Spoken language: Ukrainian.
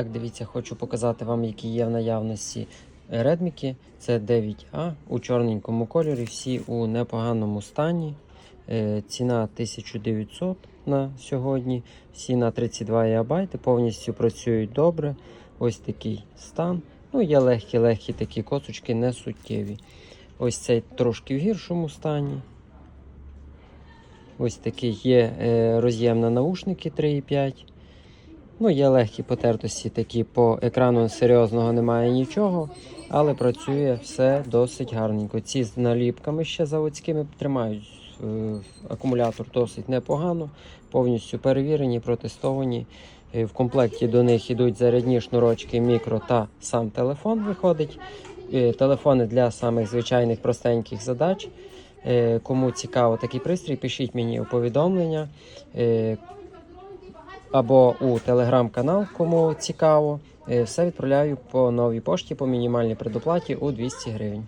Так, дивіться, хочу показати вам, які є в наявності редміки. Це 9А у чорненькому кольорі, всі у непоганому стані. Е, Ціна 1900 на сьогодні. Всі на 32 ГБ, повністю працюють добре. Ось такий стан. Ну, є легкі-легкі такі косочки, не суттєві. Ось цей трошки в гіршому стані. Ось такий є е, роз'єм на наушники 3,5. Ну, є легкі потертості, такі по екрану серйозного немає нічого, але працює все досить гарненько. Ці з наліпками ще заводськими тримають е, акумулятор досить непогано, повністю перевірені, протестовані. Е, В комплекті до них йдуть зарядні шнурочки, мікро та сам телефон виходить. Е, Телефони для самих звичайних простеньких задач. Кому цікаво такий пристрій, пишіть мені у повідомлення. Або у телеграм-канал, кому цікаво. Е, Все відправляю по новій пошті по мінімальній предоплаті у 200 гривень.